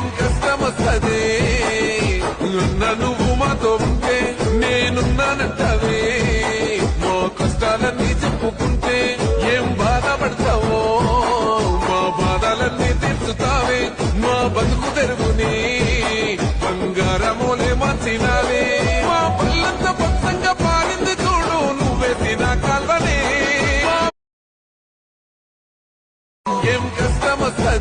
ఏం కష్టమొస్తది ఉన్న నువ్వు మాతో ఉంటే నేనున్నానంటవే. మా కష్టాలన్నీ చెప్పుకుంటే ఏం బాధపడతావో? మా బాధలన్నీ తీర్చుతావే. మా బతుకు తెరుగుని బంగారమోలే మార్చినావే. మా పళ్ళంత పచ్చంగా పారింది చూడు నువ్వే తినా కాల్వనే. ఏం కష్టమొస్తది